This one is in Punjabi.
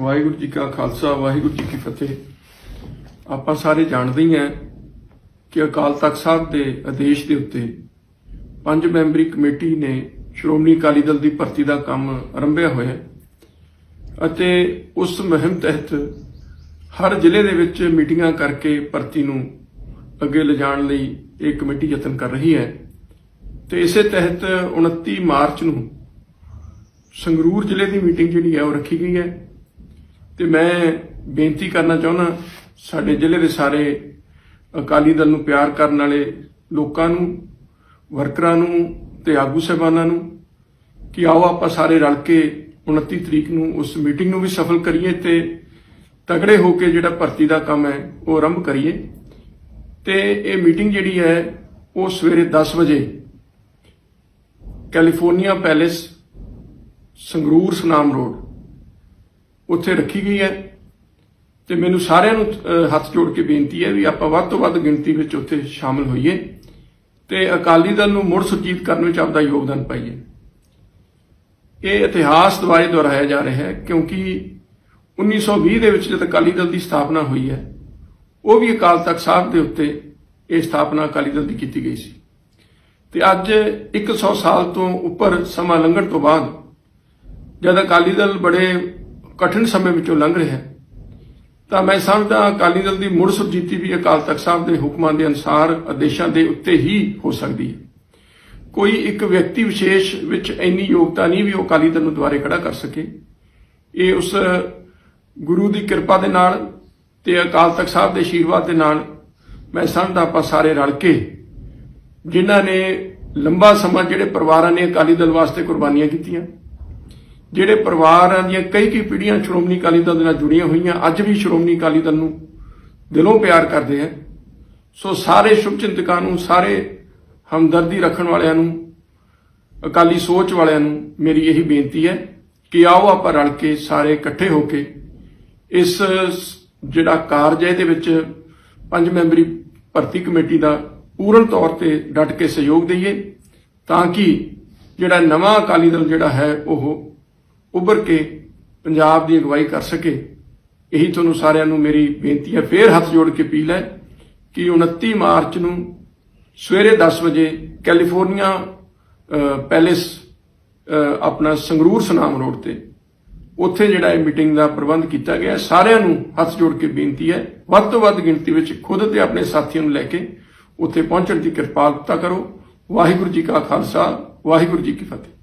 ਵਾਹਿਗੁਰੂ ਜੀ ਕਾ ਖਾਲਸਾ, ਵਾਹਿਗੁਰੂ ਜੀ ਕੀ ਫਤਿਹ। ਆਪਾਂ ਸਾਰੇ ਜਾਣਦੇ ਹੀ ਹਾਂ ਕਿ ਅਕਾਲ ਤਖਤ ਸਾਹਿਬ ਦੇ ਆਦੇਸ਼ ਦੇ ਉੱਤੇ ਪੰਜ ਮੈਂਬਰੀ ਕਮੇਟੀ ਨੇ ਸ਼੍ਰੋਮਣੀ ਅਕਾਲੀ ਦਲ ਦੀ ਭਰਤੀ ਦਾ ਕੰਮ ਆਰੰਭਿਆ ਹੋਇਆ ਹੈ ਅਤੇ ਉਸ ਮੁਹਿੰਮ ਤਹਿਤ ਹਰ ਜ਼ਿਲ੍ਹੇ ਦੇ ਵਿੱਚ ਮੀਟਿੰਗਾਂ ਕਰਕੇ ਭਰਤੀ ਨੂੰ ਅੱਗੇ ਲਿਜਾਣ ਲਈ ਇਹ ਕਮੇਟੀ ਯਤਨ ਕਰ ਰਹੀ ਹੈ ਤੇ ਇਸੇ ਤਹਿਤ 29 ਮਾਰਚ ਨੂੰ ਸੰਗਰੂਰ ਜ਼ਿਲ੍ਹੇ ਦੀ ਮੀਟਿੰਗ ਜਿਹੜੀ ਹੈ ਉਹ ਰੱਖੀ ਗਈ ਹੈ। ਤੇ ਮੈਂ ਬੇਨਤੀ ਕਰਨਾ ਚਾਹੁੰਦਾ, ਸਾਡੇ ਜ਼ਿਲ੍ਹੇ ਦੇ ਸਾਰੇ ਅਕਾਲੀ ਦਲ ਨੂੰ ਪਿਆਰ ਕਰਨ ਵਾਲੇ ਲੋਕਾਂ ਨੂੰ, ਵਰਕਰਾਂ ਨੂੰ ਤੇ ਆਗੂ ਸਹਿਬਾਨਾਂ ਨੂੰ ਕਿ ਆਓ ਆਪਾਂ ਸਾਰੇ ਰਲ ਕੇ 29 ਤਰੀਕ ਨੂੰ ਉਸ ਮੀਟਿੰਗ ਨੂੰ ਵੀ ਸਫਲ ਕਰੀਏ ਤੇ ਤਗੜੇ ਹੋ ਕੇ ਜਿਹੜਾ ਭਰਤੀ ਦਾ ਕੰਮ ਹੈ ਉਹ ਆਰੰਭ ਕਰੀਏ। ਤੇ ਇਹ ਮੀਟਿੰਗ ਜਿਹੜੀ ਹੈ ਉਹ ਸਵੇਰੇ 10 ਵਜੇ California Palace Sangrur Sunam road ਉੱਥੇ ਰੱਖੀ ਗਈ ਹੈ। ਤੇ ਮੈਨੂੰ ਸਾਰਿਆਂ ਨੂੰ ਹੱਥ ਜੋੜ ਕੇ ਬੇਨਤੀ ਹੈ ਵੀ ਆਪਾਂ ਵੱਧ ਤੋਂ ਵੱਧ ਗਿਣਤੀ ਵਿੱਚ ਉੱਥੇ ਸ਼ਾਮਲ ਹੋਈਏ ਤੇ ਅਕਾਲੀ ਦਲ ਨੂੰ ਮੁੜ ਸੁਰਜੀਤ ਕਰਨ ਵਿੱਚ ਆਪਦਾ ਯੋਗਦਾਨ ਪਾਈਏ। ਇਹ ਇਤਿਹਾਸ ਦੁਆਰੇ ਦੁਹਰਾਇਆ ਜਾ ਰਿਹਾ ਹੈ ਕਿਉਂਕਿ 1920 ਦੇ ਵਿੱਚ ਜਦ ਅਕਾਲੀ ਦਲ ਦੀ ਸਥਾਪਨਾ ਹੋਈ ਹੈ, ਉਹ ਵੀ ਅਕਾਲ ਤਖਤ ਸਾਹਿਬ ਦੇ ਉੱਤੇ ਇਹ ਸਥਾਪਨਾ ਅਕਾਲੀ ਦਲ ਦੀ ਕੀਤੀ ਗਈ ਸੀ। ਤੇ ਅੱਜ 100 ਸਾਲ ਤੋਂ ਉੱਪਰ ਸਮਾਂ ਲੰਘਣ ਤੋਂ ਬਾਅਦ ਜਦ ਅਕਾਲੀ ਦਲ ਬੜੇ ਕਠਿਨ ਸਮੇਂ ਵਿੱਚੋਂ ਲੰਘ ਰਿਹਾ ਹੈ। ਤਾਂ ਮੈਂ ਸਮਝਦਾ ਅਕਾਲੀ ਦਲ ਦੀ ਮੁੜ ਸੁਰਜੀਤੀ ਵੀ ਅਕਾਲ ਤਖਤ ਸਾਹਿਬ ਦੇ ਹੁਕਮਾਂ ਦੇ ਅਨੁਸਾਰ ਆਦੇਸ਼ਾਂ ਦੇ ਉੱਤੇ ਹੀ ਹੋ ਸਕਦੀ ਹੈ। ਕੋਈ ਇੱਕ ਵਿਅਕਤੀ ਵਿਸ਼ੇਸ਼ ਵਿੱਚ ਇੰਨੀ ਯੋਗਤਾ ਨਹੀਂ ਵੀ ਉਹ ਅਕਾਲੀ ਦਲ ਨੂੰ ਦੁਆਰੇ ਖੜਾ ਕਰ ਸਕੇ। ਇਹ ਉਸ ਗੁਰੂ ਦੀ ਕਿਰਪਾ ਦੇ ਨਾਲ ਤੇ ਅਕਾਲ ਤਖਤ ਸਾਹਿਬ ਦੇ ਆਸ਼ੀਰਵਾਦ ਦੇ ਨਾਲ ਮੈਂ ਸਮਝਦਾ ਆਪਾਂ ਸਾਰੇ ਰਲ ਕੇ ਜਿਨ੍ਹਾਂ ਨੇ ਲੰਬਾ ਸਮਾਂ ਜਿਹੜੇ ਪਰਿਵਾਰਾਂ ਨੇ ਅਕਾਲੀ ਦਲ ਵਾਸਤੇ ਕੁਰਬਾਨੀਆਂ ਕੀਤੀਆਂ ਜਿਹੜੇ ਪਰਿਵਾਰਾਂ ਦੀਆਂ ਕਈ ਕਈ ਪੀੜ੍ਹੀਆਂ ਸ਼੍ਰੋਮਣੀ ਅਕਾਲੀ ਦਲ ਦੇ ਨਾਲ ਜੁੜੀਆਂ ਹੋਈਆਂ, ਅੱਜ ਵੀ ਸ਼੍ਰੋਮਣੀ ਅਕਾਲੀ ਦਲ ਨੂੰ ਦਿਲੋਂ ਪਿਆਰ ਕਰਦੇ ਆ। ਸੋ ਸਾਰੇ ਸ਼ੁਭਚਿੰਤਕਾਂ ਨੂੰ, ਸਾਰੇ ਹਮਦਰਦੀ ਰੱਖਣ ਵਾਲਿਆਂ ਨੂੰ, ਅਕਾਲੀ ਸੋਚ ਵਾਲਿਆਂ ਨੂੰ ਮੇਰੀ ਇਹੀ ਬੇਨਤੀ ਹੈ ਕਿ ਆਓ ਆਪਾਂ ਰਲ ਕੇ ਸਾਰੇ ਇਕੱਠੇ ਹੋ ਕੇ ਇਸ ਜਿਹੜਾ ਕਾਰਜ ਹੈ, ਇਹਦੇ ਵਿੱਚ ਪੰਜ ਮੈਂਬਰੀ ਭਰਤੀ ਕਮੇਟੀ ਦਾ ਪੂਰਨ ਤੌਰ ਤੇ ਡਟ ਕੇ ਸਹਿਯੋਗ ਦਈਏ ਤਾਂ ਕਿ ਜਿਹੜਾ ਨਵਾਂ ਅਕਾਲੀ ਦਲ ਜਿਹੜਾ ਹੈ, ਉਹ ਉੱਭਰ ਕੇ ਪੰਜਾਬ ਦੀ ਅਗਵਾਈ ਕਰ ਸਕੇ। ਇਹੀ ਤੁਹਾਨੂੰ ਸਾਰਿਆਂ ਨੂੰ ਮੇਰੀ ਬੇਨਤੀ ਹੈ। ਫੇਰ ਹੱਥ ਜੋੜ ਕੇ ਅਪੀਲ ਹੈ ਕਿ 29 ਮਾਰਚ ਨੂੰ ਸਵੇਰੇ 10 ਵਜੇ ਕੈਲੀਫੋਰਨੀਆ ਪੈਲੇਸ ਆਪਣਾ ਸੰਗਰੂਰ ਸੁਨਾਮ ਰੋਡ ਤੇ ਉੱਥੇ ਜਿਹੜਾ ਇਹ ਮੀਟਿੰਗ ਦਾ ਪ੍ਰਬੰਧ ਕੀਤਾ ਗਿਆ ਸਾਰਿਆਂ ਨੂੰ ਹੱਥ ਜੋੜ ਕੇ ਬੇਨਤੀ ਹੈ। ਵੱਧ ਤੋਂ ਵੱਧ ਗਿਣਤੀ ਵਿੱਚ ਖੁਦ ਤੇ ਆਪਣੇ ਸਾਥੀਆਂ ਨੂੰ ਲੈ ਕੇ ਉੱਥੇ ਪਹੁੰਚਣ ਦੀ ਕਿਰਪਾਲਤਾ ਕਰੋ। ਵਾਹਿਗੁਰੂ ਜੀ ਕਾ ਖਾਲਸਾ, ਵਾਹਿਗੁਰੂ ਜੀ ਕੀ ਫਤਿਹ।